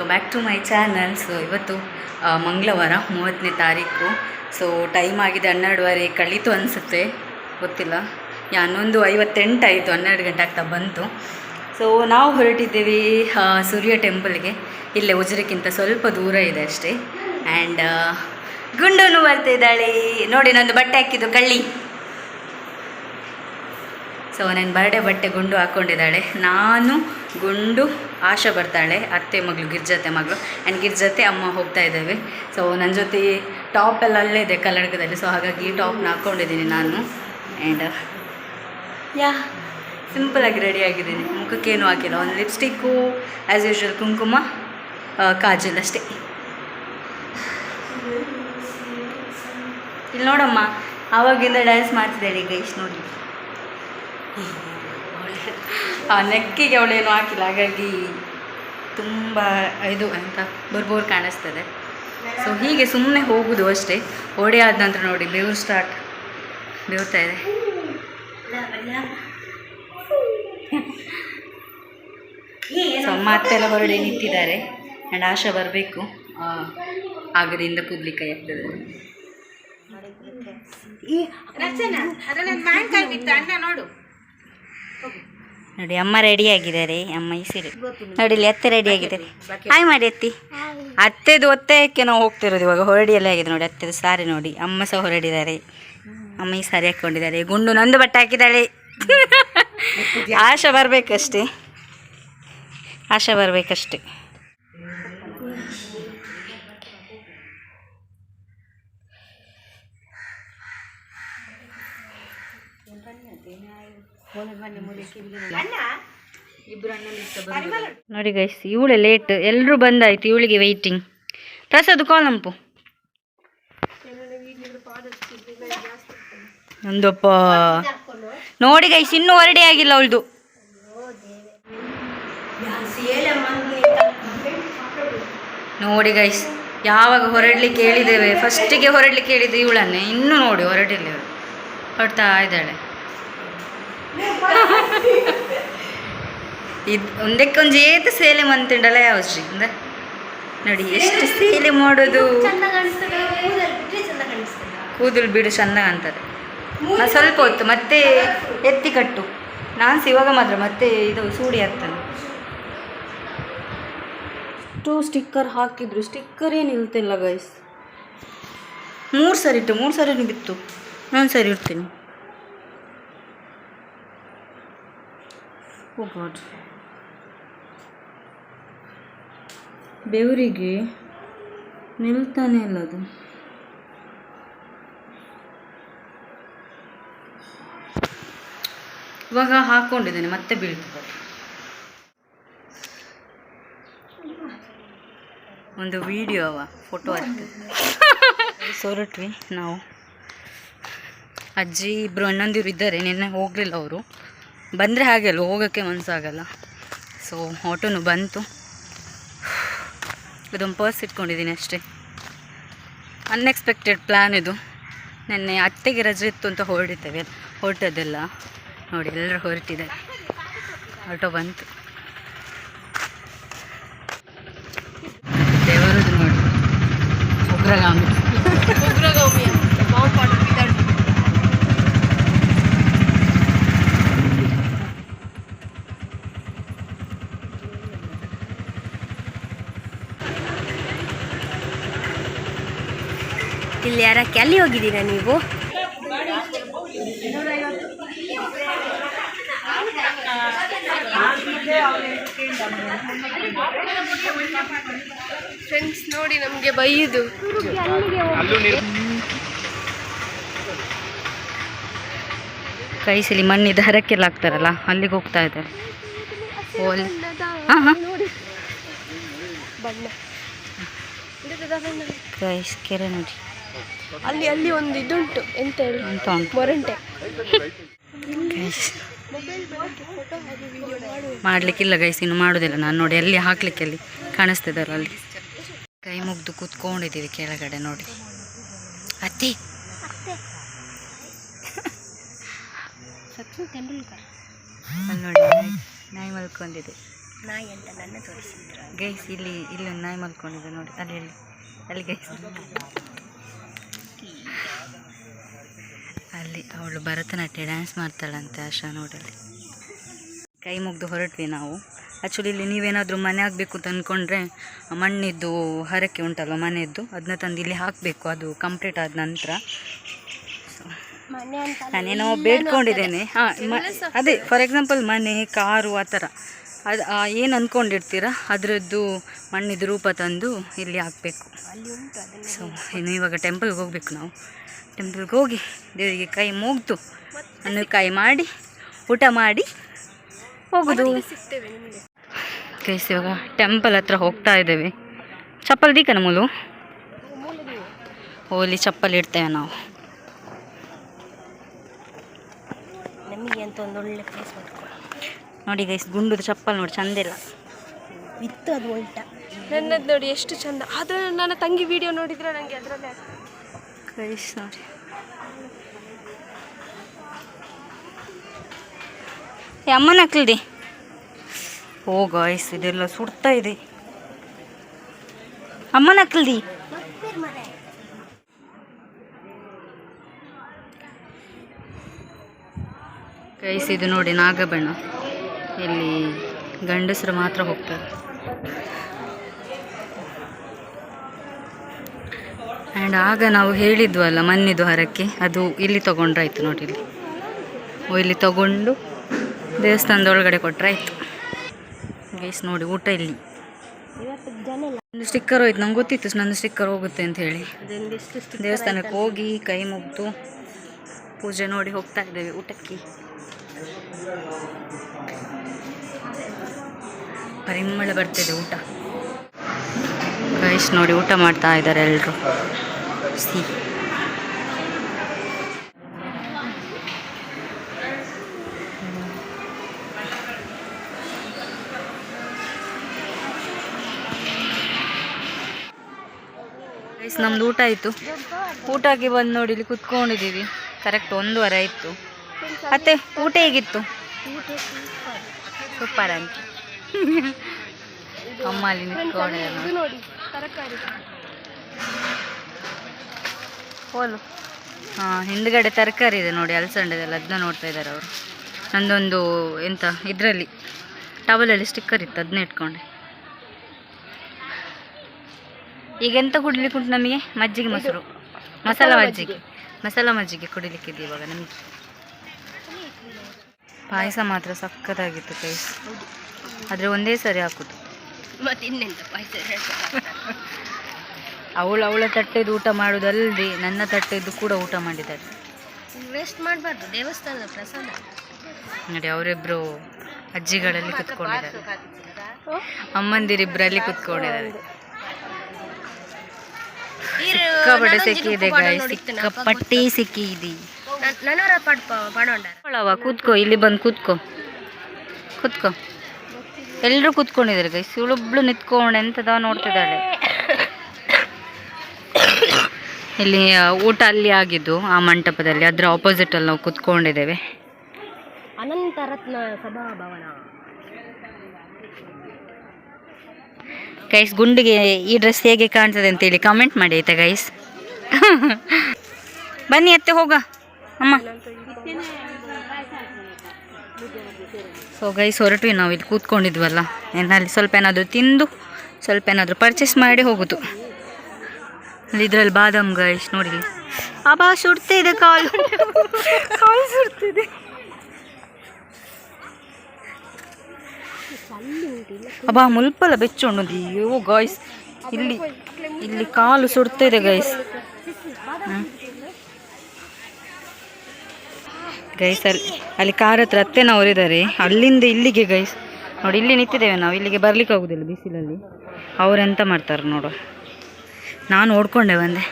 Welcome back to my channel so ಇವತ್ತು ಮಂಗಳವಾರ, ಮೂವತ್ತನೇ ತಾರೀಕು. ಸೊ ಟೈಮ್ ಆಗಿದೆ ಹನ್ನೆರಡುವರೆ, ಕಳೀತು ಅನಿಸುತ್ತೆ. ಗೊತ್ತಿಲ್ಲ. ಹನ್ನೊಂದು ಐವತ್ತೆಂಟು ಆಯಿತು, ಹನ್ನೆರಡು ಗಂಟೆ ಆಗ್ತಾ ಬಂತು. ಸೊ ನಾವು ಹೊರಟಿದ್ದೀವಿ ಸೂರ್ಯ ಟೆಂಪಲ್ಗೆ ಇಲ್ಲೇ ಉಜಿರಕ್ಕಿಂತ ಸ್ವಲ್ಪ ದೂರ ಇದೆ ಅಷ್ಟೇ. ಆ್ಯಂಡ್ ಗುಂಡೂನು ಬರ್ತಿದ್ದಾಳೆ ನೋಡಿ, ನಂದು ಬಟ್ಟೆ ಹಾಕಿದ್ದು ಕಳ್ಳಿ. ಸೊ ನನ್ನ ಬರ್ಡೇ ಬಟ್ಟೆ ಗುಂಡು ಹಾಕ್ಕೊಂಡಿದ್ದಾಳೆ ನಾನು ಗುಂಡು ಆಶಾ ಬರ್ತಾಳೆ ಅತ್ತೆ ಮಗಳು, ಗಿರ್ಜತೆ ಮಗಳು. ಆ್ಯಂಡ್ ಗಿರ್ಜತೆ ಅಮ್ಮ ಹೋಗ್ತಾ ಇದ್ದೇವೆ. ಸೊ ನನ್ನ ಜೊತೆ ಟಾಪ್ ಎಲ್ಲ ಅಲ್ಲೇ ಇದೆ ಕಲ್ಲಡ್ಕದಲ್ಲಿ ಸೊ ಹಾಗಾಗಿ ಈ ಟಾಪ್ನ ಹಾಕ್ಕೊಂಡಿದ್ದೀನಿ ನಾನು. ಆ್ಯಂಡ್ ಯಾ ಸಿಂಪಲಾಗಿ ರೆಡಿ ಆಗಿದ್ದೀನಿ. ಮುಖಕ್ಕೇನು ಹಾಕಿಲ್ಲ. ಒಂದು ಲಿಪ್ಸ್ಟಿಕ್ಕು ಆ್ಯಸ್ ಯೂಶ್ವಲ್ ಕುಂಕುಮ ಕಾಜಲ್ ಅಷ್ಟೇ. ಇಲ್ಲಿ ನೋಡಮ್ಮ, ಆವಾಗಿಂದ ಡ್ಯಾನ್ಸ್ ಮಾಡ್ತಿದ್ದಾಳೆ ಇಷ್ಟು ನೋಡಿ. ಆ ನೆಕ್ಕಿಗೆ ಅವಳೇನು ಹಾಕಿಲ್ಲ ಹಾಗಾಗಿ ತುಂಬ ಇದು ಅಂತ ಬರ್ಬೋರ್ ಕಾಣಿಸ್ತದೆ. ಸೊ ಹೀಗೆ ಸುಮ್ಮನೆ ಹೋಗುದು ಅಷ್ಟೇ. ಓಡಿ ಆದ ನಂತರ ನೋಡಿ ಬೆವರು ಸ್ಟಾರ್ಟ್ ಬೇವ್ತಾ ಇದೆ. ಸೊ ಅಮ್ಮ ಅತ್ತೆಲ್ಲ ಹೊರಡೆ ನಿಂತಿದ್ದಾರೆ. ಆ್ಯಂಡ್ ಆಶಾ ಬರಬೇಕು. ಆಗದಿಂದ ಕೂದಲಿ ಕೈ ಆಗ್ತದೆ ನೋಡಿ. ಅಮ್ಮ ರೆಡಿ ಆಗಿದ್ದಾರೆ. ಅಮ್ಮ ಈ ಸೀರೆ ನೋಡಿ ಇಲ್ಲಿ ಅತ್ತೆ ರೆಡಿ ಆಗಿದ್ದಾರೆ. ಹಾಯ್ ಮಾಡಿ ಅತ್ತಿ. ಅತ್ತೆದು ಒತ್ತಾಯಕ್ಕೆ ನಾವು ಹೋಗ್ತಿರೋದು ಇವಾಗ. ಹೊರಡಿಯಲ್ಲ ಆಗಿದೆ ನೋಡಿ ಅತ್ತೆದು ಸಾರಿ ನೋಡಿ. ಅಮ್ಮ ಸಹ ಹೊರಡಿದ್ದಾರೆ. ಅಮ್ಮ ಈ ಸಾರಿ ಹಾಕ್ಕೊಂಡಿದ್ದಾರೆ ಗುಂಡು ನಂದು ಬಟ್ಟೆ ಹಾಕಿದ್ದಾಳೆ. ಆಶಾ ಬರಬೇಕಷ್ಟೇ. ಆಶಾ ಬರಬೇಕಷ್ಟೇ. ನೋಡಿ ಗೈಸ್ ಇವಳೆ ಲೇಟ್ ಎಲ್ಲರೂ ಬಂದಾಯ್ತು ಇವಳಿಗೆ ವೆಯ್ಟಿಂಗ್ ಪ್ರಸಾದ್ ಕಾಲಂಪು ನಂದಪ್ಪ. ನೋಡಿ ಗೈಸ್ ಇನ್ನೂ ಹೊರಡೆ ಆಗಿಲ್ಲ ಅವಳದು. ನೋಡಿ ಗೈಸ್ ಯಾವಾಗ ಹೊರಡ್ಲಿಕ್ಕೆ ಹೇಳಿದ್ದೇವೆ. ಫಸ್ಟಿಗೆ ಹೊರಡ್ಲಿಕ್ಕೆ ಹೇಳಿದ್ದು ಇವಳನ್ನೇ. ಇನ್ನೂ ನೋಡಿ ಹೊರಡಿಲ್ಲ ಇವಳು. ಹೊರಡ್ತಾ ಇದ್ದಾಳೆ. ಇದು ಒಂದಕ್ಕೊಂದು ಏತ ಸೇಲೆ ಮಂತಿಂಡಲ್ಲ ಯಾವ ಶ್ರೀ ಅಂದ? ನೋಡಿ ಎಷ್ಟು ಸೇಲೆ ಮಾಡೋದು? ಕೂದಲು ಬಿಡು ಚಂದ ಕಾಣ್ತದೆ. ಸ್ವಲ್ಪ ಹೊತ್ತು ಮತ್ತೆ ಎತ್ತಿ ಕಟ್ಟು. ನಾನು ಇವಾಗ ಮಾತ್ರ ಮತ್ತೆ ಇದು ಸೂಡಿ ಆಗ್ತಾನೆ ಅಷ್ಟು ಸ್ಟಿಕ್ಕರ್ ಹಾಕಿದ್ರು ಸ್ಟಿಕ್ಕರೇ ನಿಲ್ತಿಲ್ಲ ಗೈಸ್ ಮೂರು ಸರಿ ಇಟ್ಟು ಮೂರು ಸರಿ ಬಿತ್ತು. ನಾನು ಸರಿ ಇಡ್ತೀನಿ. ಓ ಗಾಡ್. ಬೆವರಿಗೆ ನಿಲ್ತಾನೆ ಇಲ್ಲ ಅದು. ಇವಾಗ ಹಾಕ್ಕೊಂಡಿದ್ದೇನೆ ಮತ್ತೆ ಬೀಳ್ತದೆ. ಒಂದು ವಿಡಿಯೋ ಅವ ಫೋಟೋ ಅಷ್ಟೆ ಸೊರಟ್ವಿ, ನಾವು. ಅಜ್ಜಿ ಇಬ್ಬರು ಅಣ್ಣಂದಿರು ಇದ್ದಾರೆ, ನಿನ್ನೆ ಹೋಗಲಿಲ್ಲ ಅವರು. ಬಂದರೆ ಹಾಗೆ ಅಲ್ಲ, ಹೋಗೋಕ್ಕೆ ಮನಸ್ಸಾಗಲ್ಲ ಸೊ ಆಟೋನು ಬಂತು. ಅದೊಂದು ಪರ್ಸ್ ಇಟ್ಕೊಂಡಿದ್ದೀನಿ ಅಷ್ಟೇ. ಅನ್ಎಕ್ಸ್ಪೆಕ್ಟೆಡ್ ಪ್ಲ್ಯಾನ್ ಇದು. ನೆನ್ನೆ ಅತ್ತೆಗೆ ರಜೆ ಇತ್ತು ಅಂತ ಹೊರಡಿದ್ದೇವೆ. ಹೊರಟದೆಲ್ಲ ನೋಡಿ ಎಲ್ಲರೂ ಹೊರಟಿದ್ದಾರೆ. ಆಟೋ ಬಂತು. ದೇವರದು ನೋಡಿ. ಉಗ್ರಗಾಮಿ. ಇಲ್ಲಿ ಯಾರಕ್ಕೆ ಅಲ್ಲಿ ಹೋಗಿದ್ದೀರಾ ನೀವು? ಫ್ರೆಂಡ್ಸ್ ನೋಡಿ ನಮಗೆ ಬೈಯುದು. ಕೈಸಲಿ ಮಣ್ಣಿದ ಹರಕ್ಕೆಲ್ಲ ಆಗ್ತಾರಲ್ಲ ಅಲ್ಲಿಗೆ ಹೋಗ್ತಾ ಇದ್ದಾರೆ. ಕೈಸ್ ಕೆರೆ ನೋಡಿ. ಅಲ್ಲಿ ಅಲ್ಲಿ ಒಂದು ಇದುಂಟು ಎಂತ ಹೇಳಿ? ಮೊರಂಟೆ ಗೈಸ್ ಮೊಬೈಲ್ ಬಗ್ಗೆ ಫೋಟೋ ಹಾಗೆ ವಿಡಿಯೋ ಮಾಡುವ ಮಾಡಲಿಕ್ಕಿಲ್ಲ ಗೈಸ್ ಇನ್ನು ಮಾಡೋದಿಲ್ಲ ನಾನು ನೋಡಿ ಅಲ್ಲಿ ಹಾಕ್ಲಿಕ್ಕೆ ಅಲ್ಲಿ ಕಾಣಿಸ್ತಿದ್ದಾರಲ್ಲ ಅಲ್ಲಿ. ಕೈ ಮುಗ್ದು ಕೂತ್ಕೊಂಡಿದ್ದೀವಿ ಕೆಳಗಡೆ ನೋಡಿ. ಅತ್ತಿ! ಸಚಿನ್ ತೆಂಡೂಲ್ಕರ್ ಅಲ್ಲಿ ನೋಡಿ ನಾಯಿ ಮಲ್ಕೊಂಡಿದೆ. ನಾಯಿ ಅಂತ ನನ್ನ ತೋರಿಸಿದ್ರು. ಗೈಸ್ ಇಲ್ಲಿ ಇಲ್ಲಿ ಒಂದು ನಾಯಿ ಮಲ್ಕೊಂಡಿದೆ ನೋಡಿ ಅಲ್ಲಿ ಅಲ್ಲಿ ಅಲ್ಲಿ ಗೈಸ್ ಅಲ್ಲಿ ಅವಳು ಭರತನಾಟ್ಯ ಡ್ಯಾನ್ಸ್ ಮಾಡ್ತಾಳಂತೆ ಆಶಾ ನೋಡಲ್ಲಿ ಕೈ ಮುಗ್ದು ಹೊರಟ್ವಿ ನಾವು. ಆ್ಯಕ್ಚುಲಿ ಇಲ್ಲಿ ನೀವೇನಾದರೂ ಮನೆ ಆಗಬೇಕು ಅಂತ ಅಂದ್ಕೊಂಡ್ರೆ ಮಣ್ಣಿದ್ದು ಹರಕೆ ಉಂಟಲ್ವ ಮನೆಯದ್ದು ಅದನ್ನ ತಂದು ಇಲ್ಲಿ ಹಾಕಬೇಕು. ಅದು ಕಂಪ್ಲೀಟ್ ಆದ ನಂತರ. ನಾನೇನೋ ಬೇಡ್ಕೊಂಡಿದ್ದೇನೆ. ಹಾಂ ಅದೇ ಫಾರ್ ಎಕ್ಸಾಂಪಲ್ ಮನೆ ಕಾರು ಆ ಥರ. ಅದು ಏನು ಅಂದ್ಕೊಂಡಿರ್ತೀರ ಅದರದ್ದು ಮಣ್ಣಿದ ರೂಪ ತಂದು ಇಲ್ಲಿ ಹಾಕಬೇಕು. ಸೊ ಇನ್ನು ಇವಾಗ ಟೆಂಪಲ್ಗೆ ಹೋಗ್ಬೇಕು ನಾವು. ಟೆಂಪಲ್ಗೆ ಹೋಗಿ ದೇವರಿಗೆ ಕೈ ಮುಗ್ದು ಅನ್ನು ಕೈ ಮಾಡಿ ಊಟ ಮಾಡಿ ಹೋಗೋದು. ಕೈಸ್ ಇವಾಗ ಟೆಂಪಲ್ ಹತ್ರ ಹೋಗ್ತಾ ಇದ್ದೇವೆ. ಚಪ್ಪಲ್ ದೀಕ ನಮ್ಮಲು ಹೋಲಿ ಚಪ್ಪಲ್ ಇಡ್ತೇವೆ ನಾವು. ನಮಗೆ ಅಂತ ಒಂದು ಒಳ್ಳೆ ಪ್ಲೇಸ್ ಮಾಡ್ಕೊಳ್ಳಿ ನೋಡಿ ಗೈಸ್ ಗುಂಡುದು ಚಪ್ಪಲ್ ನೋಡಿ ಚಂದ ಇಲ್ಲ. ಇತ್ತು ಅದು ಉಲ್ಟ. ನನ್ನದು ನೋಡಿ ಎಷ್ಟು ಚಂದ. ಆದ್ರೆ ನನ್ನ ತಂಗಿ ವಿಡಿಯೋ ನೋಡಿದ್ರೆ ನನಗೆ ಅದರಲ್ಲೇ ಗೈಸ್ ನೋಡಿ. ಏ ಅಮ್ಮನ ಹಾಕ್ಲಿಡಿ ಓ ಗಾಯ್ಸ್ ಇದೆಲ್ಲ ಸುಡ್ತಾ ಇದೆ. ಅಮ್ಮನ ಹಾಕ್ಲಿಡಿ ಗೈಸ್ ಇದು ನೋಡಿ ನಾಗಬಣ್ಣ. ಇಲ್ಲಿ ಗಂಡಸರು ಮಾತ್ರ ಹೋಗ್ತಾರೆ. ಆ್ಯಂಡ್ ಆಗ ನಾವು ಹೇಳಿದ್ವಲ್ಲ ಮಣ್ಣಿದು ಹರಕ್ಕೆ, ಅದು ಇಲ್ಲಿ ತೊಗೊಂಡ್ರಾಯ್ತು ನೋಡಿ ಇಲ್ಲಿ. ಇಲ್ಲಿ ತಗೊಂಡು ದೇವಸ್ಥಾನದ ಒಳಗಡೆ ಕೊಟ್ರಾಯ್ತು. ಗೈಸ್ ನೋಡಿ ಊಟ ಇಲ್ಲಿ. ಒಂದು ಸ್ಟಿಕ್ಕರ್ ಹೋಯ್ತು, ನಂಗೆ ಗೊತ್ತಿತ್ತು ನನ್ನ ಸ್ಟಿಕ್ಕರ್ ಹೋಗುತ್ತೆ ಅಂತ ಹೇಳಿ. ದೇವಸ್ಥಾನಕ್ಕೆ ಹೋಗಿ ಕೈ ಮುಗ್ದು ಪೂಜೆ ನೋಡಿ ಹೋಗ್ತಾ ಇದ್ದೇವೆ ಊಟಕ್ಕೆ. ಪರಿಮಳ ಬರ್ತಿದೆ ಊಟ. ಗೈಸ್ ನೋಡಿ ಊಟ ಮಾಡ್ತಾ ಇದ್ದಾರೆ ಎಲ್ಲರೂ ಸಿ. ಗೈಸ್, ನಮ್ದು ಊಟ ಆಯಿತು. ಊಟಕ್ಕೆ ಬಂದು ನೋಡಿ ಇಲ್ಲಿ ಕುತ್ಕೊಂಡಿದ್ದೀವಿ. ಕರೆಕ್ಟ್ ಒಂದೂವರೆ ಆಯಿತು. ಮತ್ತೆ ಊಟ ಹೇಗಿತ್ತು? ಸೂಪರ್ ಅಂತ ಅಮ್ಮ ಅಲ್ಲಿ ನಿಂತ್ಕೊಂಡೆ ನೋಡಿ ತರಕಾರಿ. ಹೋಲು. ಹಾಂ ಹಿಂದ್ಗಡೆ ತರಕಾರಿ ಇದೆ ನೋಡಿ ಅಲ್ಸಂಡೆದೆಲ್ಲ ಅದನ್ನ ನೋಡ್ತಾ ಇದ್ದಾರೆ ಅವರು. ನಂದೊಂದು ಎಂತ ಇದರಲ್ಲಿ ಟವಲಲ್ಲಿ ಸ್ಟಿಕ್ಕರ್ ಇತ್ತು ಅದನ್ನ ಇಟ್ಕೊಂಡೆ. ಈಗ ಎಂತ ಕುಡಿಲಿಕ್ಕೆ ಉಂಟು ನಮಗೆ? ಮಜ್ಜಿಗೆ ಮೊಸರು. ಮಸಾಲ ಮಜ್ಜಿಗೆ. ಮಸಾಲ ಮಜ್ಜಿಗೆ ಕುಡಿಲಿಕ್ಕೆ ಇದೆ ಇವಾಗ ನಮಗೆ. ಪಾಯಸ ಮಾತ್ರ ಸಕ್ಕತ್ತಾಗಿತ್ತು ಕೈಸ್ ಆದರೆ ಒಂದೇ ಸರಿ ಹಾಕುದು. ಮತ್ತೆ ಇನ್ನೆಂತ ಪಾಯಸ ಅವಳು ಅವಳ ತಟ್ಟೆದು ಊಟ ಮಾಡೋದಲ್ಲದೆ ನನ್ನ ತಟ್ಟೆದು ಕೂಡ ಊಟ ಮಾಡಿದ್ದಾರೆ. ವೇಸ್ಟ್ ಮಾಡಬಾರ್ದು ದೇವಸ್ಥಾನದ ಪ್ರಸಾದ. ನೋಡಿ ಅವರಿಬ್ರು ಅಜ್ಜಿಗಳಲ್ಲಿ ಕುತ್ಕೊಂಡಿದ್ದಾರೆ. ಅಮ್ಮಂದಿರಿಬ್ರಲ್ಲಿ ಕುತ್ಕೊಂಡಿದ್ದಾರೆ. ಸಿಕ್ಕಾಪಟ್ಟೆ ಸಿಕ್ಕಿದೆ ಗಾಯ ಸಿಕ್ಕಾಪಟ್ಟೆ ಸಿಕ್ಕಿ ಇದೆ. ನನ್ನವರ ಪಡ್ ಪಡೋಂಡ ಅವ ಕೂತ್ಕೋ ಇಲ್ಲಿ ಬಂದು ಕೂತ್ಕೋ. ಕೂತ್ಕೋ. ಎಲ್ಲರೂ ಕೂತ್ಕೊಂಡಿದ್ದಾರೆ ಗೈಸ್ ಇವಳೊಬ್ಳು ನಿಂತ್ಕೊಂಡು ಎಂತದ ನೋಡ್ತಿದ್ದಾಳೆ ಇಲ್ಲಿ ಊಟ ಅಲ್ಲಿ ಆಗಿದ್ದು ಆ ಮಂಟಪದಲ್ಲಿ. ಅದರ ಆಪೋಸಿಟ್ ಅಲ್ಲಿ ನಾವು ಕೂತ್ಕೊಂಡಿದ್ದೇವೆ. ಅನಂತರತ್ನ ಸಭಾಭವನ. ಗೈಸ್ ಗುಂಡಿಗೆ ಈ ಡ್ರೆಸ್ ಹೇಗೆ ಕಾಣ್ತದೆ ಅಂತೇಳಿ ಕಮೆಂಟ್ ಮಾಡಿ ಆಯ್ತಾ ಗೈಸ್ ಬನ್ನಿ ಅತ್ತೆ ಹೋಗ. ಅಮ್ಮ. ಸೊ ಗೈಸ್ ಹೊರಟ್ವಿ ನಾವು. ಇಲ್ಲಿ ಕೂತ್ಕೊಂಡಿದ್ವಲ್ಲ. ಅಲ್ಲಿ ಸ್ವಲ್ಪ ಏನಾದರೂ ತಿಂದು, ಸ್ವಲ್ಪ ಏನಾದರೂ ಪರ್ಚೇಸ್ ಮಾಡಿ ಹೋಗೋದು. ಅಲ್ಲಿ ಇದರಲ್ಲಿ ಬಾದಾಮ್ ಗೈಸ್ ನೋಡಿ ಅಬಾ ಸುಡ್ತಿದೆ ಕಾಲು. ಕಾಲು ಸುಡ್ತಿದೆ. ಅಬ್ಬಾ, ಮುಲ್ಪಲ್ಲ ಬೆಚ್ಚೊಂಡು ಅಯ್ಯೋ ಗಾಯ್ಸ್ ಇಲ್ಲಿ ಇಲ್ಲಿ ಕಾಲು ಗಾಯ್ಸ್ ಗೈಸ್ ಗೈಸ್ ಅಲ್ಲಿ ಅಲ್ಲಿ ಕಾರ್ ಹತ್ರ ಅತ್ತೆನವರಿದ್ದಾರೆ ಅಲ್ಲಿಂದ ಇಲ್ಲಿಗೆ ಗೈಸ್ ನೋಡಿ, ಇಲ್ಲಿ ನಿಂತಿದ್ದೇವೆ ನಾವು. ಇಲ್ಲಿಗೆ ಬರ್ಲಿಕ್ಕೆ ಹೋಗೋದಿಲ್ಲ ಬಿಸಿಲಲ್ಲಿ. ಅವರೆಂತ ಮಾಡ್ತಾರೆ ನೋಡು. ನಾನು ಓಡ್ಕೊಂಡೆ ಬಂದೆ.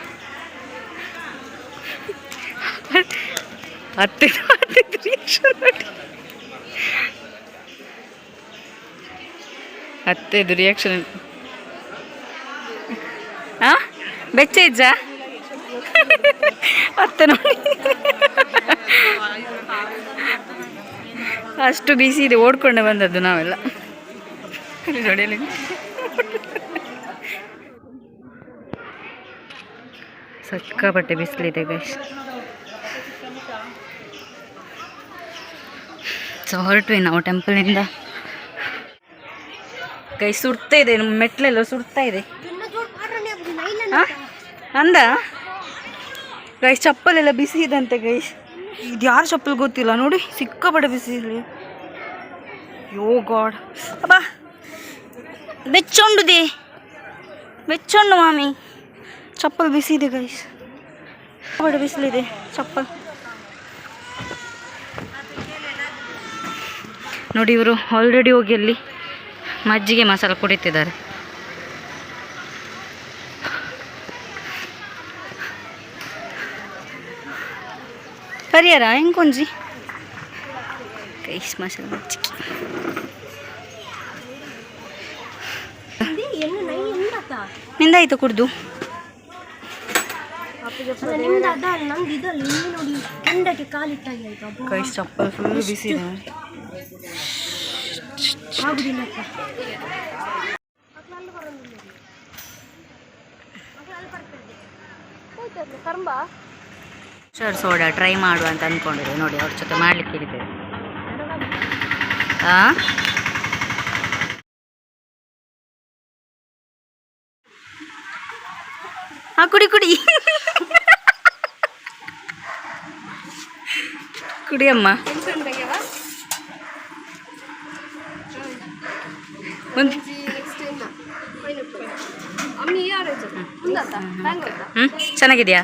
ಅತ್ತೆ ಅತ್ತೆದು ರಿಯಾಕ್ಷನ್ ಹಾಂ ಬೆಚ್ಚ ಇಜ್ಜ ಅತ್ತೆ ನೋಡಿ. ಅಷ್ಟು ಬಿಸಿ ಇದೆ, ಓಡ್ಕೊಂಡೆ ಬಂದದ್ದು ನಾವೆಲ್ಲ. ನೋಡಿ ಸಿಕ್ಕಾಪಟ್ಟೆ ಬಿಸಿಲಿದೆ ಗೈಸ್ ಸೊ ಹೊರಟ್ವಿ ನಾವು ಟೆಂಪಲ್ನಿಂದ ಕೈ ಸುಡ್ತಾ ಇದೆ ಮೆಟ್ಲೆಲ್ಲ ಸುಡ್ತಾ ಇದೆ? ಅಂದ? ಗೈಸ್ ಚಪ್ಪಲೆಲ್ಲ ಬಿಸಿ ಇದಂತೆ ಗೈಸ್ ಇದು ಯಾರು ಚಪ್ಪಲ್ ಗೊತ್ತಿಲ್ಲ. ನೋಡಿ, ಸಿಕ್ಕಾಪಟ್ಟೆ ಬಿಸಿ ಇಲ್ಲಿ ಯೋ ಗಾಡ್. ಅಬ್ಬಾ ಬೆಚ್ಚೊಂಡುದೆ ಬೆಚ್ಚೊಂಡು ಮಾಮಿ. ಚಪ್ಪಲ್ ಬಿಸಿ ಇದೆ ಗೈಸ್ ಬಡ ಬಿಸಿಲಿದೆ, ಚಪ್ಪಲ್. ನೋಡಿ ಇವರು ಆಲ್ರೆಡಿ ಹೋಗಿ ಅಲ್ಲಿ ಮಜ್ಜಿಗೆ ಮಸಾಲ ಕುಡಿತಿದ್ದಾರೆ ಪರಿಹಾರ ಹೆಂಗೆ ಕೊಂಜಿ ಕೈಸ್ ಮಸಾಲ ಮಜ್ಜಿಗೆ ನಿಂದಾಯ್ತು ಕುಡ್ದು. ಕೈಸ್ ಚಪ್ಪಲ್ ಫುಲ್ ಬಿಸಿ ಇದೆ ನೋಡಿ ಆಗುದಿಲ್ಲ ಅಕ್ಕ. ಹೋಯ್ತಲ್ಲ, ಕರ್ಂಬ ಸರ್ ಸೋಡಾ ಟ್ರೈ ಮಾಡುವ ಅಂತ ಅಂದ್ಕೊಂಡಿದ್ದೆ ನೋಡಿ ಅವ್ರ ಜೊತೆ ಮಾಡ್ಲಿಕ್ಕೆ ಹೇಳಿದ್ದೇವೆ ಆ? ಹಾ ಕುಡಿ ಕುಡಿ. ಕುಡಿಯಮ್ಮ ಒಂದು ಚೆನ್ನಾಗಿದೆಯಾ?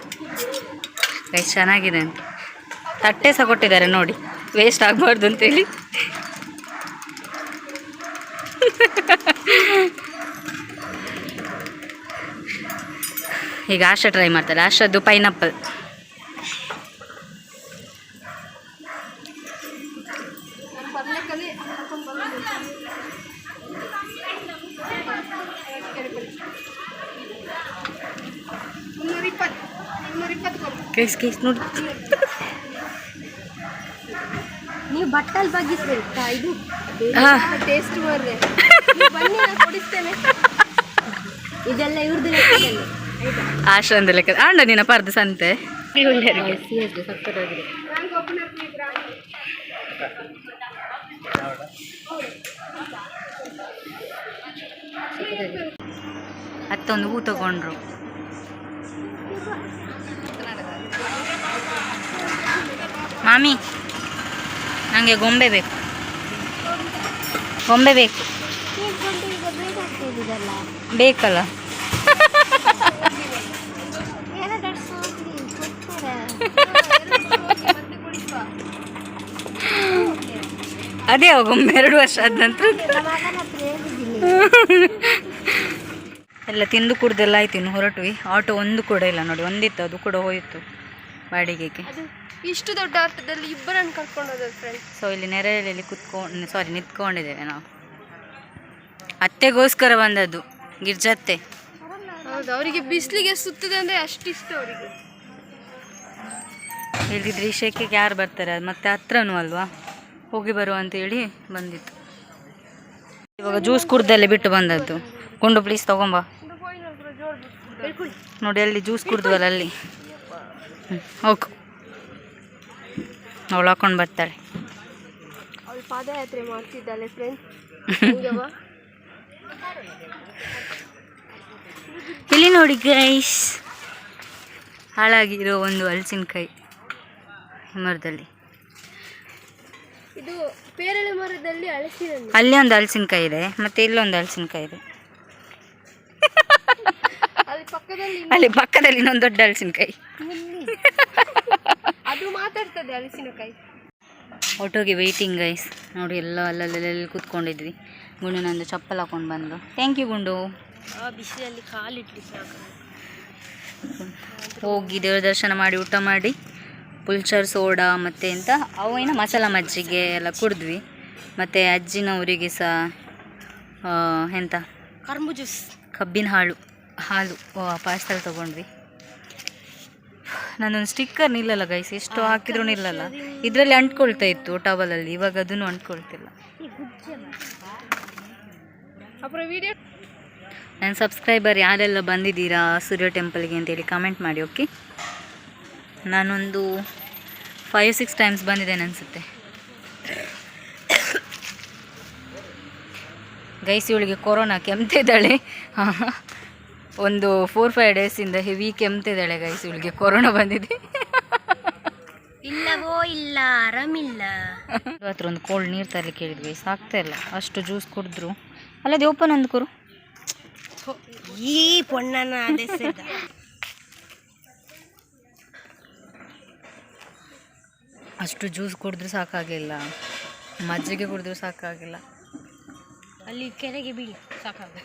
ಗೈಸ್ ಚೆನ್ನಾಗಿದೆ ಅಂತ. ತಟ್ಟೆ ಸಹ ಕೊಟ್ಟಿದ್ದಾರೆ ನೋಡಿ. ವೇಸ್ಟ್ ಆಗಬಾರ್ದು ಅಂತೇಳಿ. ಈಗ ಆಶಾ ಟ್ರೈ ಮಾಡ್ತಾರೆ. ಆಶಾದ್ದು ಪೈನಾಪಲ್ ಗೈಸ್ ಕೇಸ್ ನೋಡಿ. ನೀವು ಬಟ್ಟಲ್ ಬಗ್ಗಿಸ್ಬೇಕಾ ಇದು. ಟೇಸ್ಟ್ ಬರ್ರೆ ಬನ್ನಿ ನಾನು ಕೊಡಿಸ್ತೇನೆ. ಇದೆಲ್ಲ ಇವ್ರದ್ದು ಲೆಕ್ಕದಲ್ಲಿ. ಆಯ್ತಾ? ಆಶಾ ಅಂದ ಲೆಕ್ಕ ಆಂಡ ನಿನ್ನ ಪರ್ದು ಸಂತೆ. ಹತ್ತೊಂದು ಹೂ ತಗೊಂಡ್ರು. ಮಾಮಿ ನನಗೆ ಗೊಂಬೆ ಬೇಕು. ಗೊಂಬೆ ಬೇಕು. ಬೇಕಲ್ಲ? ಅದೇ ಗೊಂಬೆ, ಎರಡು ವರ್ಷ ಆದ ನಂತರ. ಎಲ್ಲ ತಿಂದು ಕುಡ್ದೆಲ್ಲ ಆಯ್ತು ಇನ್ನು ಹೊರಟ್ವಿ. ಆಟೋ ಒಂದು ಕೂಡ ಇಲ್ಲ ನೋಡಿ, ಒಂದಿತ್ತು, ಅದು ಕೂಡ ಹೋಯಿತು. ಬಾಡಿಗೆಗೆ. ಇಷ್ಟು ದೊಡ್ಡ ಆಟದಲ್ಲಿ ಇಬ್ಬರನ್ನು ಕರ್ಕೊಂಡು ಹೋದ್ರು ಫ್ರೆಂಡ್ ಸೊ ಇಲ್ಲಿ ನೆರೆಯಲ್ಲಿ ಕುತ್ಕೊಂಡು ಸಾರಿ ನಿಂತ್ಕೊಂಡಿದ್ದೇವೆ ನಾವು. ಅತ್ತೆಗೋಸ್ಕರ ಬಂದದ್ದು ಗಿರ್ಜತ್ತೆ. ಹೌದು ಅವರಿಗೆ ಬಿಸಿಲಿಗೆ ಸುತ್ತದೆ ಅಂದರೆ ಅಷ್ಟಿಷ್ಟ ಇಷ್ಟ ಅವರಿಗೆ. ಇಲ್ಲಿ ದೃಶ್ಯಕ್ಕೆ ಯಾರು ಬರ್ತಾರೆ? ಅದು ಮತ್ತೆ ಹತ್ರನೂ ಅಲ್ವಾ? ಹೋಗಿ ಬರುವ ಅಂತೇಳಿ ಬಂದಿತ್ತು. ಇವಾಗ ಜ್ಯೂಸ್ ಕುಡ್ದಲ್ಲೇ ಬಿಟ್ಟು ಬಂದದ್ದು. ಕೊಂಡು ಪ್ಲೀಸ್ ತಗೊಂಬ. ನೋಡಿ ಅಲ್ಲಿ ಜ್ಯೂಸ್ ಕುಡ್ದ್ವಲ್ಲ ಅಲ್ಲಿ. ಹೋಗು. ಅವಳು ಹಾಕೊಂಡು ಬರ್ತಾಳೆ. ಅವಳು ಪಾದಯಾತ್ರೆ ಮಾಡ್ತಿದ್ದಾಳೆ ಫ್ರೆಂಡ್ ಇಲ್ಲಿ ನೋಡಿ ಗೈಸ್ ಹಾಳಾಗಿರೋ ಒಂದು ಹಲಸಿನಕಾಯಿ ಮರದಲ್ಲಿ. ಇದು ಪೇರಳೆ ಮರದಲ್ಲಿ ಹಳಸಿನಲ್ಲಿ ಅಲ್ಲಿ ಒಂದು ಹಲಸಿನಕಾಯಿ ಇದೆ ಮತ್ತೆ ಇಲ್ಲೊಂದು ಹಲಸಿನಕಾಯಿ ಇದೆ. ಅಲ್ಲಿ ಪಕ್ಕದಲ್ಲಿ ಇನ್ನೊಂದು ದೊಡ್ಡ ಹಲಸಿನಕಾಯಿ. ಅದು ಮಾತಾಡ್ತದೆ ಹಲಸಿನಕಾಯಿ. ಆಟೋಗೆ ವೆಯ್ಟಿಂಗ್ ಗೈಸ್ ನೋಡಿ ಎಲ್ಲ ಅಲ್ಲಲ್ಲೆಲ್ಲ ಕೂತ್ಕೊಂಡಿದ್ವಿ. ಗುಂಡು ನಂದು ಚಪ್ಪಲ್ ಹಾಕೊಂಡು ಬಂದು. ಥ್ಯಾಂಕ್ ಯು ಗುಂಡು. ಆ ಬಿಸಿಲಲ್ಲಿ ಕಾಲಿಟ್ಲಿ ಸಾಕು. ಹೋಗಿ ದೇವ್ರ ದರ್ಶನ ಮಾಡಿ ಊಟ ಮಾಡಿ. ಪುಲ್ಚರ್ ಸೋಡಾ ಮತ್ತು ಎಂತ? ಅವೇನ ಮಸಾಲ ಮಜ್ಜಿಗೆ ಎಲ್ಲ ಕುಡಿದ್ವಿ. ಮತ್ತು ಅಜ್ಜಿನವರಿಗೆ ಸಹ ಆ, ಎಂತ? ಕರ್ಮು ಜ್ಯೂಸ್ ಕಬ್ಬಿನ ಹಾಳು ಹಾಲು ಪಾರ್ಸಲ್ ತೊಗೊಂಡ್ವಿ. ನಾನೊಂದು ಸ್ಟಿಕ್ಕರ್ ನಿಲ್ಲಲ್ಲ ಗೈಸ್ ಎಷ್ಟು ಹಾಕಿದ್ರು ನಿಲ್ಲಲ್ಲ. ಇದರಲ್ಲಿ ಅಂಟ್ಕೊಳ್ತಾ ಇತ್ತು ಟವಲಲ್ಲಿ ಇವಾಗ ಅದನ್ನು ಅಂಟ್ಕೊಳ್ತಿಲ್ಲ. ನನ್ನ ಸಬ್ಸ್ಕ್ರೈಬರ್ ಯಾರೆಲ್ಲ ಬಂದಿದ್ದೀರಾ ಸೂರ್ಯ ಟೆಂಪಲ್ಗೆ ಅಂತೇಳಿ ಕಮೆಂಟ್ ಮಾಡಿ ಓಕೆ ನಾನೊಂದು ಫೈವ್ ಸಿಕ್ಸ್ ಟೈಮ್ಸ್ ಬಂದಿದ್ದೇನೆ ಅನಿಸುತ್ತೆ. ಗೈಸ್ ಇವಳಿಗೆ ಕೊರೋನಾ ಕೆಮ್ತಿದ್ದಾಳೆ. ಹಾಂ ಒಂದು ಫೋರ್ ಫೈವ್ ಡೇಸಿಂದ ಹೆವಿ ಕೆಮ್ತಿದ್ದಾಳೆ ಗೈಸ್ ಇವಳಿಗೆ ಕೊರೋನಾ ಬಂದಿದೆ. ಇಲ್ಲವೋ ಇಲ್ಲ ಆರಾಮಿಲ್ಲ. ಹತ್ರ ಒಂದು ಕೋಲ್ಡ್ ನೀರು ತರಲಿಕ್ಕೆ ಹೇಳಿದ್ವಿ ಸಾಕ್ತಾ ಇಲ್ಲ. ಅಷ್ಟು ಜ್ಯೂಸ್ ಕುಡಿದ್ರು. ಅಲ್ಲದೆ ಓಪನ್ ಕುರು ಈ ಪೊಣ್ಣನ ಅಷ್ಟು ಜ್ಯೂಸ್ ಕುಡಿದ್ರು ಸಾಕಾಗಿಲ್ಲ. ಮಜ್ಜಿಗೆ ಕುಡಿದ್ರು ಸಾಕಾಗಿಲ್ಲ. ಅಲ್ಲಿ ಕೆರೆಗೆ ಬೀಳಿ ಸಾಕಾಗ.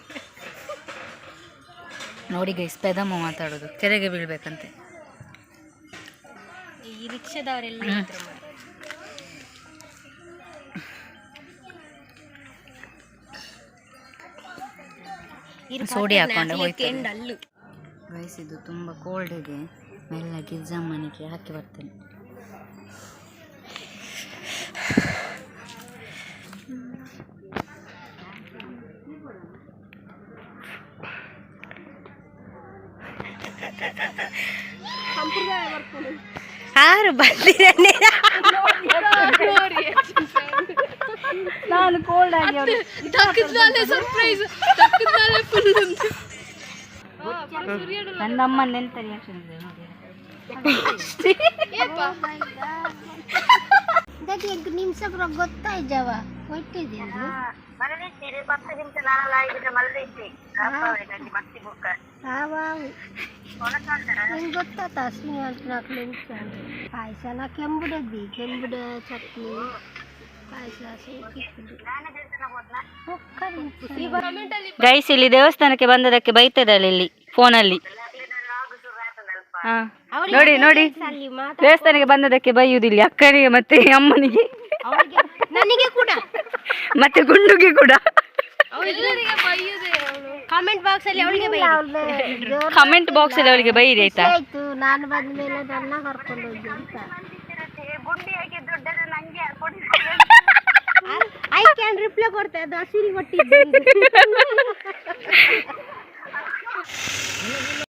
ನೋಡಿ ಗೈಸ್ ಪೆದಮ್ಮ ಮಾತಾಡೋದು. ಕೆರೆಗೆ ಬೀಳ್ಬೇಕಂತೆ. ಈ ರಿಕ್ಷಾದವರೆಲ್ಲ. ಸೋಡಿ ಹಾಕೊಂಡು ಹೋಯ್ತು ಗೈಸ್ ಇದು ತುಂಬ ಕೋಲ್ಡ್ ಇದೆ ಮೆಲ್ಲ ಗಿರ್ಜಮ್ಮನಿಗೆ ಹಾಕಿ ಬರ್ತೇನೆ. ಯಾರು ಬಂದಿರನೇ ನಾನು ಕೋಲ್ಡ್ ಆಗಿ ಸರ್ಪ್ರೈಸ್ ನನ್ನ ನನ್ನಮ್ಮ ಎಂತ ರಿಯಾಕ್ಷನ್ ಇದೆ ನೋಡಿ. ನಿಮಿಷ ಗೊತ್ತಾಯ್ಜವ ಹೊಟ್ಟಿದೆ ನಿಂಗೆ ಗೊತ್ತಾತ ಶ್ರೀನಿವಾಸ ನಾಲ್ಕು ನಿಮಿಷ ಪಾಯಸ ನಾ ಕೆಂಬುಡದ್ದಿ ಕೆಂಬುಡ ಚಟ್ನಿ ಪಾಯಸ ಗೈಸ್ ಇಲ್ಲಿ ದೇವಸ್ಥಾನಕ್ಕೆ ಬಂದದಕ್ಕೆ ಬೈತದಲ್ಲ ಇಲ್ಲಿ ಫೋನಲ್ಲಿ ಹಾ. ನೋಡಿ ನೋಡಿ. ದೇವಸ್ಥಾನಕ್ಕೆ ಬಂದದಕ್ಕೆ ಬೈಯುವುದಿಲ್ಲ ಅಕ್ಕನಿಗೆ ಮತ್ತೆ ಅಮ್ಮನಿಗೆ. ಅವಳಿಗೆ ನನಗೆ ಕೂಡ. ಮತ್ತೆ ಗುಂಡುಗೆ ಕೂಡ. ಕಾಮೆಂಟ್ ಬಾಕ್ಸ್ ಅಲ್ಲಿ ಅವಳಿಗೆ ಕಮೆಂಟ್ ಬಾಕ್ಸ್ ಅಲ್ಲಿ ಅವಳಿಗೆ ಬೈರಿ ಆಯ್ತಾ? ಆಯ್ತು ನಾನು ಬಂದ ಮೇಲೆ ನನ್ನ ಕರ್ಕೊಂಡು ಹೋಗಿ ಅಂತ. ಐ ಕ್ಯಾನ್ ರಿಪ್ಲೈ ಕೊಡ್ತಾ ಅದು ಹಸಿರಿ ಕೊಟ್ಟಿದ್ದೆ.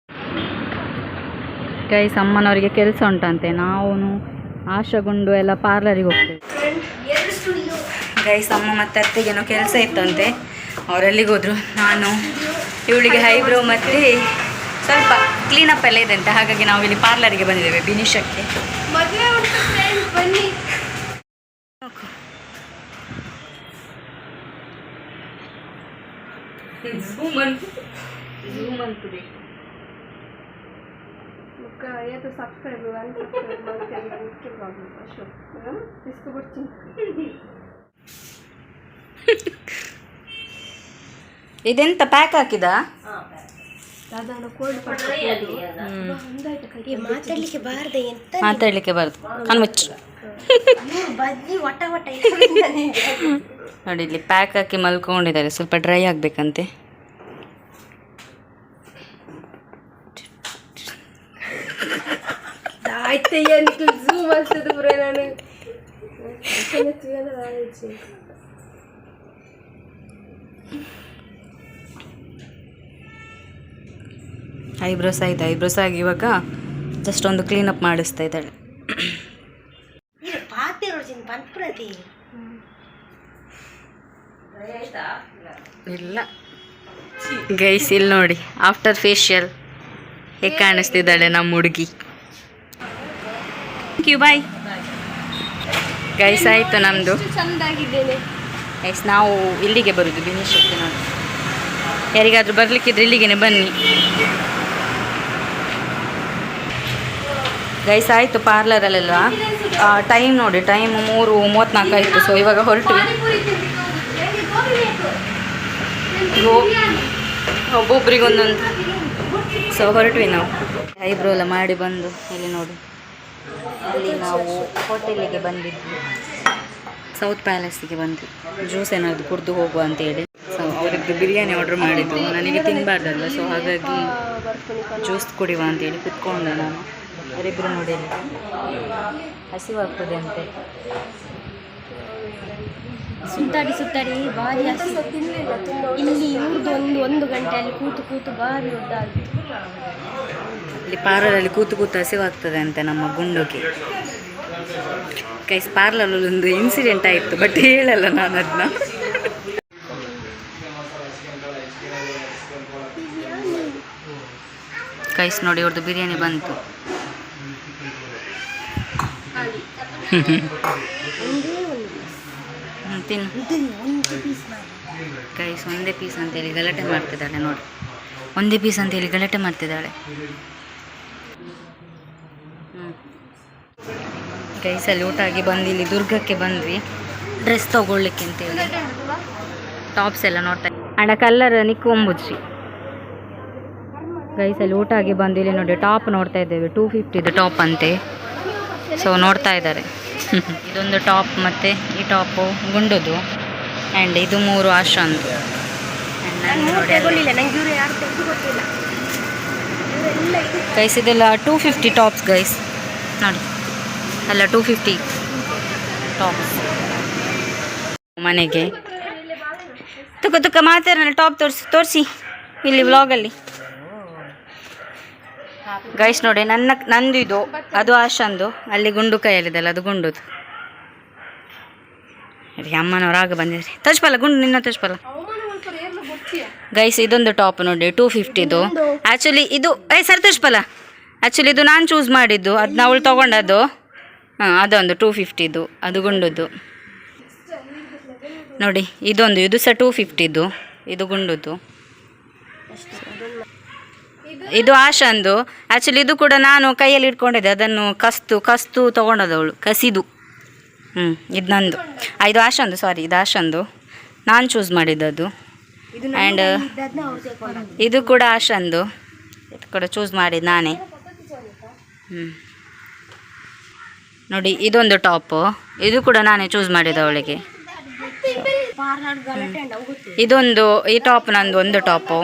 ಗೈಸ್ ಅಮ್ಮನವರಿಗೆ ಕೆಲಸ ಉಂಟಂತೆ. ನಾವು ಆಶಗೊಂಡು ಎಲ್ಲ ಪಾರ್ಲರಿಗೆ ಹೋಗ್ತೇವೆ. ಗೈಸ್ ಅಮ್ಮ ಮತ್ತು ಅತ್ತೆಗೇನೋ ಕೆಲಸ ಇತ್ತಂತೆ. ಅವರೆಲ್ಲಿಗೆ ಹೋದ್ರು? ನಾನು ಇವಳಿಗೆ ಹೈಬ್ರೋ ಮತ್ತು ಸ್ವಲ್ಪ ಕ್ಲೀನಪ್ ಎಲ್ಲ ಇದೆ ಅಂತೆ. ಹಾಗಾಗಿ ನಾವು ಇಲ್ಲಿ ಪಾರ್ಲರಿಗೆ ಬಂದಿದ್ದೇವೆ ಬಿನಿಶಕ್ಕೆ. ಮದುವೆ ಉಂಟು friends, ಬನ್ನಿ ಮುಖ ಏತು ಸಬ್ಸ್ಕ್ರೈಬ್ ಒನ್ ಸಬ್ಸ್ಕ್ರೈಬ್ ಮಾಡ್ತಾರೆ ಮುಖ್ಯ ಪ್ರಾಬ್ಲಮ್ ಅಶೋಕ್ తీసుకుబొచ్చింది ಇದೆಂತ ಪ್ಯಾಕ್ ಹಾಕಿದ ಸಾಧಾರಣ ಕೋಲ್ಡ್ ಮಾತಾಡ್ಲಿಕ್ಕೆ ಬಾರದೆ ಎಂತ ಮಾತಾಡ್ಲಿಕ್ಕೆ ಬಾರ್ದು ಕಣ್ಮುಚ್ಚು ಬದ್ಲಿ ಒಟ ಒಟ ನೋಡಿ ಇಲ್ಲಿ ಪ್ಯಾಕ್ ಹಾಕಿ ಮಲ್ಕೊಂಡಿದ್ದಾರೆ ಸ್ವಲ್ಪ ಡ್ರೈ ಆಗಬೇಕಂತೆ ಆಯ್ತು ಎಂತ ಝೂಮ್ ಆಗ್ತದೆ ಬರೇ ನಾನು. ಐಬ್ರೋಸ್ ಆಯ್ತು. ಐಬ್ರೋಸ್ ಆಗಿ ಇವಾಗ ಜಸ್ಟ್ ಒಂದು ಕ್ಲೀನಪ್ ಮಾಡಿಸ್ತಾ ಇದ್ದಾಳೆ. ಇಲ್ಲ. ಗೈಸ್ ಇಲ್ಲಿ ನೋಡಿ. ಆಫ್ಟರ್ ಫೇಶಿಯಲ್ ಹೇಗೆ ಕಾಣಿಸ್ತಿದ್ದಾಳೆ ನಮ್ಮ ಹುಡುಗಿ? ಥ್ಯಾಂಕ್ ಯು ಬಾಯ್ ಗೈಸ್ ಆಯಿತು ನಮ್ಮದು ಗೈಸ್ ನಾವು ಇಲ್ಲಿಗೆ ಬರೋದು ಬಿನಿಶಕ್ಕೆ ನೋಡಿ ಯಾರಿಗಾದ್ರೂ ಬರ್ಲಿಕ್ಕಿದ್ರೆ ಇಲ್ಲಿಗೆ ಬನ್ನಿ. ಗೈಸ್ ಆಯಿತು ಪಾರ್ಲರಲ್ಲೆಲ್ಲ ಟೈಮ್ ನೋಡಿ ಟೈಮ್ ಮೂರು ಮೂವತ್ತ್ನಾಲ್ಕು ಆಯಿತು. ಸೊ ಇವಾಗ ಹೊರಟು. ಒಬ್ಬೊಬ್ರಿಗೊಂದೊಂದು ಸೊ ಹೊರಟ್ವಿ ನಾವು. ಐಬ್ರೋ ಎಲ್ಲ ಮಾಡಿ ಬಂದು ಇಲ್ಲಿ ನೋಡಿ. ಅಲ್ಲಿ ನಾವು ಹೋಟೆಲಿಗೆ ಬಂದಿದ್ವಿ. ಸೌತ್ ಪ್ಯಾಲೇಸಿಗೆ ಬಂದ್ವಿ. ಜ್ಯೂಸ್ ಏನಾದ್ರು ಕುಡಿದು ಹೋಗುವ ಅಂತೇಳಿ ಸೊ ಅವ್ರಿಗೆ ಬಿರಿಯಾನಿ ಆರ್ಡ್ರ್ ಮಾಡಿದ್ರು. ನನಗೆ ತಿನ್ನಬಾರ್ದಲ್ಲ ಸೊ ಹಾಗಾಗಿ ಜ್ಯೂಸ್ ಕುಡಿಯುವ ಅಂತೇಳಿ ಕುತ್ಕೊಂಡೆ ನಾನು. ಅವರಿಬ್ಬರು ನೋಡಿ. ಹಸಿವಾಗ್ತದೆ ಅಂತೆ. ಸುತ್ತಾಡಿ ಸುತ್ತಾಡಿ ಭಾರಿ ಹಸಿ. ಇಲ್ಲಿ ಇವ್ರದ್ದು ಒಂದು ಒಂದು ಗಂಟೆಯಲ್ಲಿ ಕೂತು ಕೂತು ಭಾರಿ ಒದ್ದಾಗಿ ಇಲ್ಲಿ ಪಾರ್ಲರಲ್ಲಿ ಕೂತು ಕೂತು ಹಸಿವಾಗ್ತದೆ ಅಂತೆ ನಮ್ಮ ಗುಂಡುಗೆ. ಕೈಸ್ ಪಾರ್ಲರಲ್ಲಿ ಒಂದು ಇನ್ಸಿಡೆಂಟ್ ಆಯಿತು ಬಟ್ ಹೇಳಲ್ಲ ನಾನು ಅದನ್ನ ಕೈಸ್ ನೋಡಿ ಅವ್ರದ್ದು ಬಿರಿಯಾನಿ ಬಂತು. ಹ್ಮ್, ತಿನ್ನು. ಕೈಸ್ ಒಂದೇ ಪೀಸ್ ಅಂತೇಳಿ ಗಲಾಟೆ ಮಾಡ್ತಿದ್ದಾಳೆ ನೋಡಿ. ಒಂದೇ ಪೀಸ್ ಅಂತೇಳಿ ಗಲಾಟೆ ಮಾಡ್ತಿದ್ದಾಳೆ. ಕೈಸಲ್ಲಿ ಊಟ ಆಗಿ ಬಂದು ಇಲ್ಲಿ ದುರ್ಗಕ್ಕೆ ಬಂದ್ವಿ. ಡ್ರೆಸ್ ತಗೊಳ್ಳಿಕ್ಕೆ ಅಂತೇಳಿ ಟಾಪ್ಸ್ ಎಲ್ಲ ನೋಡ್ತಾ ಅಣ್ಣ ಕಲ್ಲರ್ ನಿಕ್ಕೊಂಬುದ್ರಿ ಗೈಸಲ್ಲಿ ಊಟ ಆಗಿ ಬಂದು ಇಲ್ಲಿ ನೋಡಿ ಟಾಪ್ ನೋಡ್ತಾ ಇದ್ದೇವೆ. ಟೂ ಫಿಫ್ಟಿದು ಟಾಪ್ ಅಂತೆ. ಸೊ ನೋಡ್ತಾ ಇದ್ದಾರೆ. ಇದೊಂದು ಟಾಪ್ ಮತ್ತು ಈ ಟಾಪು ಗುಂಡುದು. ಆ್ಯಂಡ್ ಇದು ಮೂರು ಆಶಾಂದು ಗೈಸ್ ಇದೆಲ್ಲ ಟೂ ಫಿಫ್ಟಿ ಟಾಪ್ಸ್ ಗೈಸ್ ನೋಡಿ. ಅಲ್ಲ ಟೂ ಫಿಫ್ಟಿ ಟಾಪ್ಸ್ ಮನೆಗೆ. ತುಕ ತುಕ ಮಾತಾಡ ಟಾಪ್ ತೋರಿಸಿ ತೋರಿಸಿ. ಇಲ್ಲಿ ವ್ಲಾಗಲ್ಲಿ ಗೈಸ್ ನೋಡಿ ನನ್ನ ನಂದು ಇದು. ಅದು ಆಶಂದು. ಅಲ್ಲಿ ಗುಂಡು ಕೈಯಲ್ಲಿದೆಲ್ಲ ಅದು ಗುಂಡುದು. ಅಮ್ಮನವ್ರು ಅಮ್ಮನವರಾಗ ಬಂದಿದ್ರಿ ತಜ್ಪಲ್ಲ ಗುಂಡು ನಿನ್ನ ತಜ್ಪಲ್ಲ. ಗೈಸ್ ಇದೊಂದು ಟಾಪ್ ನೋಡಿ ಟೂ ಫಿಫ್ಟಿದು ಆ್ಯಕ್ಚುಲಿ ಇದು ಏ ಸರ್ ತಜ್ಪಲ್ಲ. ಆ್ಯಕ್ಚುಲಿ ಇದು ನಾನು ಚೂಸ್ ಮಾಡಿದ್ದು. ಅದನ್ನ ಅವಳು ತೊಗೊಂಡದ್ದು. ಹಾಂ ಅದೊಂದು ಟೂ ಫಿಫ್ಟಿದು ಅದು ಗುಂಡುದು. ನೋಡಿ ಇದೊಂದು ಇದು ಸಹ ಟೂ ಫಿಫ್ಟಿದು ಇದು ಗುಂಡುದು. ಇದು ಆಶಂದು. ಆ್ಯಕ್ಚುಲಿ ಇದು ಕೂಡ ನಾನು ಕೈಯಲ್ಲಿ ಇಟ್ಕೊಂಡಿದ್ದೆ. ಅದನ್ನು ಕಸ್ತು ಕಸ್ತು ತೊಗೊಂಡದವಳು ಕಸಿದು. ಹ್ಞೂ ಇದು ನಂದು. ಇದು ಆಶಂದು ಸಾರಿ ಇದು ಆಶಂದು. ನಾನು ಚೂಸ್ ಮಾಡಿದ್ದದು. ಇದು ಆ್ಯಂಡ್ ಇದು ಕೂಡ ಆಶಂದು. ಇದು ಕೂಡ ಚೂಸ್ ಮಾಡಿದ್ದು ನಾನೇ. ಹ್ಞೂ ನೋಡಿ ಇದೊಂದು ಟಾಪು ಇದು ಕೂಡ ನಾನೇ ಚೂಸ್ ಮಾಡಿದ್ದು ಅವಳಿಗೆ. ಇದೊಂದು ಈ ಟಾಪ್ ನಂದು ಒಂದು ಟಾಪು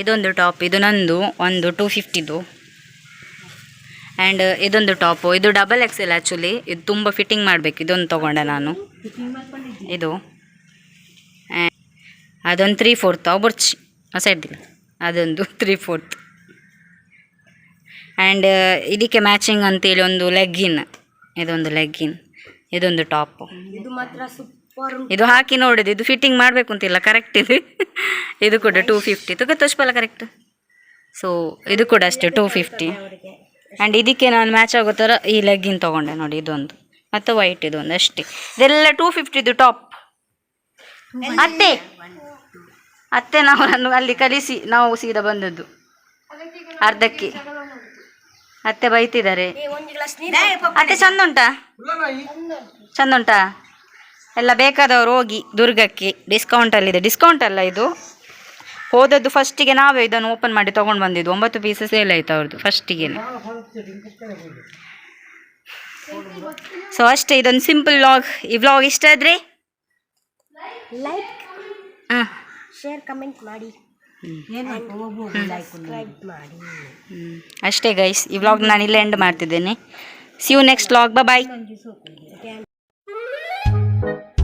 ಇದೊಂದು ಟಾಪ್, ಇದು ನಂದು, ಒಂದು ಟೂ ಫಿಫ್ಟಿದು ಆ್ಯಂಡ್ ಇದೊಂದು ಟಾಪು, ಇದು ಡಬಲ್ ಎಕ್ಸೆಲ್ ಆ್ಯಕ್ಚುಲಿ ಇದು ತುಂಬ ಫಿಟ್ಟಿಂಗ್ ಮಾಡಬೇಕು, ಇದೊಂದು ತೊಗೊಂಡೆ ನಾನು. ಇದು. ಅದೊಂದು ತ್ರೀ ಫೋರ್ತ್ ಬುರ್ಚಿ ಸೈಡ್ದಿಲ್ಲ ಅದೊಂದು ತ್ರೀ ಫೋರ್ತ್ ಆ್ಯಂಡ್ ಇದಕ್ಕೆ ಮ್ಯಾಚಿಂಗ್ ಅಂತೇಳಿ ಒಂದು ಲೆಗ್ಗಿನ್ ಇದೊಂದು ಲೆಗ್ಗಿನ್ ಇದೊಂದು ಟಾಪು ಇದು ಇದು ಹಾಕಿ ನೋಡಿದ್ದು ಇದು ಫಿಟ್ಟಿಂಗ್ ಮಾಡಬೇಕು ಅಂತಿಲ್ಲ ಕರೆಕ್ಟ್ ಇದೆ. ಇದು ಕೂಡ ಟೂ ಫಿಫ್ಟಿ ತುಕ ತೋರಿಸ್ಬಲ್ಲ ಕರೆಕ್ಟ್ ಸೊ ಇದು ಕೂಡ ಅಷ್ಟೇ ಟೂ ಫಿಫ್ಟಿ ಆ್ಯಂಡ್ ಇದಕ್ಕೆ ನಾನು ಮ್ಯಾಚ್ ಆಗೋ ಥರ ಈ ಲೆಗ್ಗಿನ್ ತೊಗೊಂಡೆ ನೋಡಿ ಇದೊಂದು. ಮತ್ತು ವೈಟ್ ಇದೊಂದು ಅಷ್ಟೇ. ಇದೆಲ್ಲ ಟೂ ಫಿಫ್ಟಿದು ಟಾಪ್ ಅತ್ತೆ ಅತ್ತೆ ನಾವು ನಾನು ಅಲ್ಲಿ ಕಲಿಸಿ ನಾವು ಸೀದಾ ಬಂದದ್ದು. ಅರ್ಧಕ್ಕೆ. ಅತ್ತೆ ಬೈತಿದ್ದಾರೆ. ಅತ್ತೆ ಚಂದ ಉಂಟಾ. ಚಂದ ಉಂಟಾ? ಎಲ್ಲ ಬೇಕಾದವರು ಹೋಗಿ ದುರ್ಗಕ್ಕೆ ಡಿಸ್ಕೌಂಟಲ್ಲಿದೆ ಡಿಸ್ಕೌಂಟ್ ಅಲ್ಲ ಇದು. ಹೋದದ್ದು ಫಸ್ಟಿಗೆ ನಾವೇ ಇದನ್ನು ಓಪನ್ ಮಾಡಿ ತೊಗೊಂಡು ಬಂದಿದ್ದು. ಒಂಬತ್ತು ಪೀಸಸ್ ಸೇಲ್ ಆಯಿತು ಅವ್ರದ್ದು ಫಸ್ಟಿಗೆ ಸೊ ಅಷ್ಟೇ ಇದೊಂದು ಸಿಂಪಲ್ ವ್ಲಾಗ್ ಈ ವ್ಲಾಗ್ ಇಷ್ಟ ಆದರೆ ಲೈಕ್ ಹಾಂ. ಶೇರ್ ಕಮೆಂಟ್ ಮಾಡಿ. ಸಬ್ಸ್ಕ್ರೈಬ್ ಮಾಡಿ. ಅಷ್ಟೇ ಗೈಸ್ ಈ ವ್ಲಾಗ್ ನಾನು ಇಲ್ಲೇ ಎಂಡ್ ಮಾಡ್ತಿದ್ದೇನೆ see you next vlog bye. Bye.